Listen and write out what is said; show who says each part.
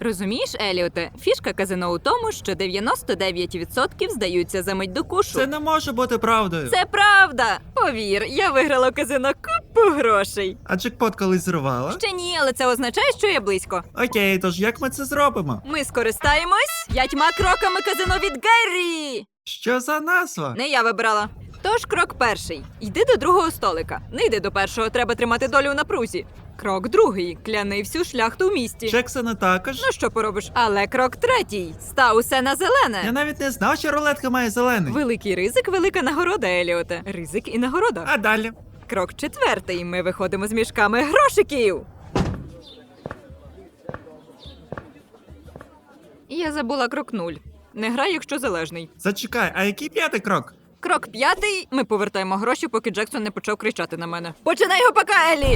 Speaker 1: Розумієш, Еліоте, фішка казино у тому, що 99% здаються за мить до кушу.
Speaker 2: Це не може бути правдою.
Speaker 1: Це правда! Повір, я виграла у казино купу грошей.
Speaker 2: А джекпот колись зривала?
Speaker 1: Ще ні, але це означає, що я близько.
Speaker 2: Окей, тож як ми це зробимо?
Speaker 1: Ми скористаємось п'ятьма кроками казино від Геррі!
Speaker 2: Що за назва?
Speaker 1: Не я вибрала. Тож крок перший. Йди до другого столика. Не йди до першого, треба тримати долю в напрузі. Крок другий. Кляни всю шляхту в місті.
Speaker 2: Джексона також?
Speaker 1: Ну що поробиш? Але крок третій. Став усе на зелене.
Speaker 2: Я навіть не знав, що рулетка має зелений.
Speaker 1: Великий ризик, велика нагорода, Еліоте. Ризик і нагорода.
Speaker 2: А далі?
Speaker 1: Крок четвертий. Ми виходимо з мішками грошиків. Я забула крок нуль. Не грай, якщо залежний.
Speaker 2: Зачекай, а який п'ятий крок?
Speaker 1: Крок п'ятий. Ми повертаємо гроші, поки Джексон не почав кричати на мене. Починай його пока, Елі!